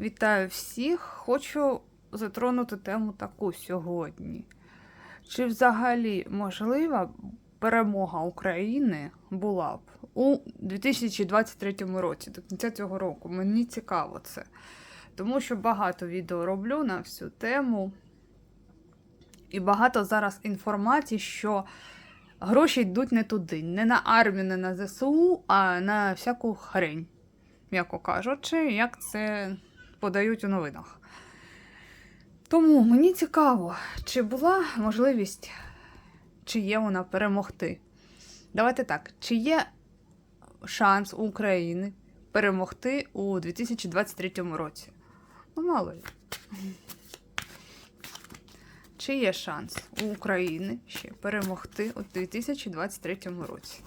Вітаю всіх! Хочу затронути тему таку сьогодні. Чи взагалі можлива перемога України була б у 2023 році, до кінця цього року? Мені цікаво це. Тому що багато відео роблю на всю тему. І багато зараз інформації, що гроші йдуть не туди, не на армію, не на ЗСУ, а на всяку хрень, м'яко кажучи, як це подають у новинах. Тому мені цікаво, чи була можливість, чи є вона перемогти. Давайте так, чи є шанс у України перемогти у 2023 році? Ну, мало ли. Чи є шанс у України ще перемогти у 2023 році?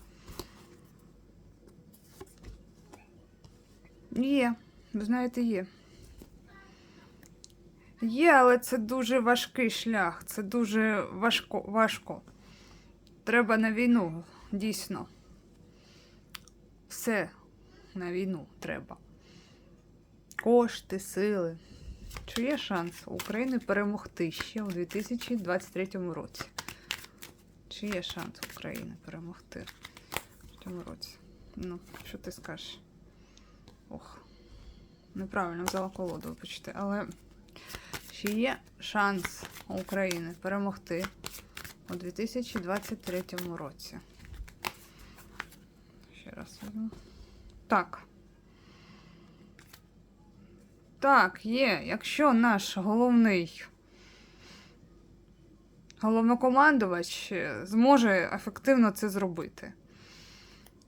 Є, ви знаєте, є. Є, але це дуже важкий шлях, це дуже важко. важко. Треба на війну, дійсно. Все на війну треба. Кошти, сили. Чи є шанс України перемогти ще у 2023 році? Чи є шанс України перемогти в цьому році? Ну, що ти скажеш? Ох, неправильно взяла колоду, вибачте, але чи є шанс України перемогти у 2023 році? Ще раз візьму. Так. Так, є. Якщо наш головний головнокомандувач е, зможе ефективно це зробити.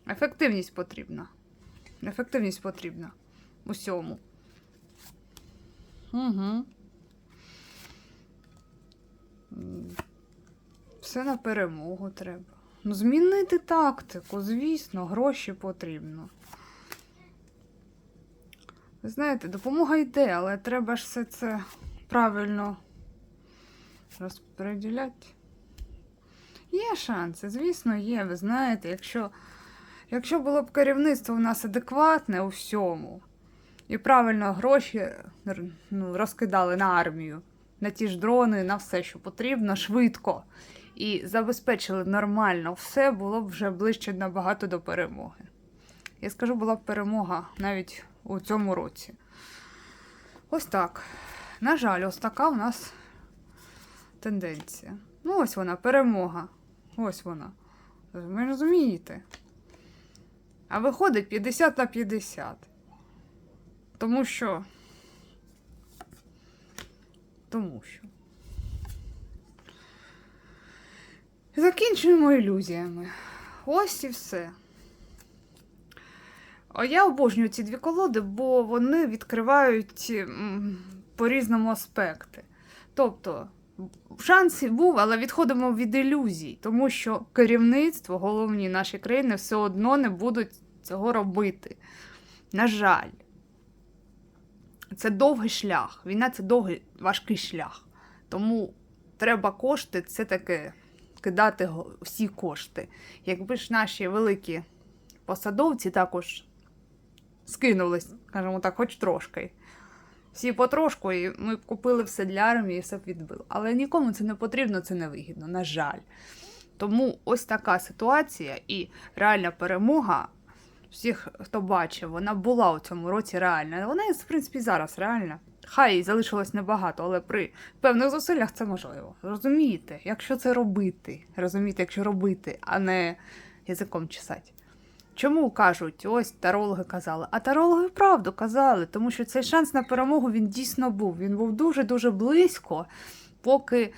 Ефективність потрібна. Ефективність потрібна усьому. Угу. Все на перемогу треба. Ну, змінити тактику, звісно, гроші потрібно. Ви знаєте, допомога йде, але треба ж все це правильно розподіляти. Є шанси, звісно, є. Ви знаєте, якщо, якщо було б керівництво у нас адекватне у всьому, і правильно гроші ну, розкидали на армію, на ті ж дрони, на все, що потрібно, швидко. І забезпечили нормально все, було б вже ближче набагато до перемоги. Я скажу, була б перемога навіть у цьому році. Ось так. На жаль, ось така у нас тенденція. Ну, ось вона, перемога. Ось вона. Ви розумієте? А виходить 50 на 50. Тому що. Тому що. Закінчуємо ілюзіями. Ось і все. Я обожнюю ці дві колоди, бо вони відкривають по-різному аспекти. Тобто, шанс був, але відходимо від ілюзій, тому що керівництво, головні наші країни, все одно не будуть цього робити. На жаль, це довгий шлях. Війна це довгий важкий шлях. Тому треба кошти, це таке кидати всі кошти. Якби ж наші великі посадовці також скинулись, скажімо так, хоч трошки. Всі потрошку, і ми б купили все для армії, і все б відбило. Але нікому це не потрібно, це не вигідно, на жаль. Тому ось така ситуація і реальна перемога всіх, хто бачив, вона була у цьому році реальна. Вона, в принципі, зараз реальна. Хай залишилось небагато, але при певних зусиллях це можливо. Розумієте, якщо це робити, розумієте, якщо робити, а не язиком чесати. Чому кажуть, ось тарологи казали, а тарологи правду казали, тому що цей шанс на перемогу він дійсно був. Він був дуже-дуже близько, поки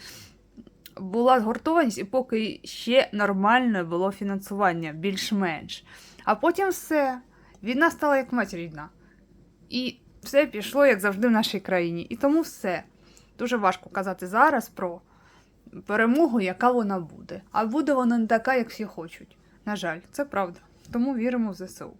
була згуртованість і поки ще нормальне було фінансування, більш-менш. А потім все, війна стала як мать рідна. І все пішло, як завжди, в нашій країні. І тому все. Дуже важко казати зараз про перемогу, яка вона буде. А буде вона не така, як всі хочуть. На жаль, це правда. Тому віримо в ЗСУ.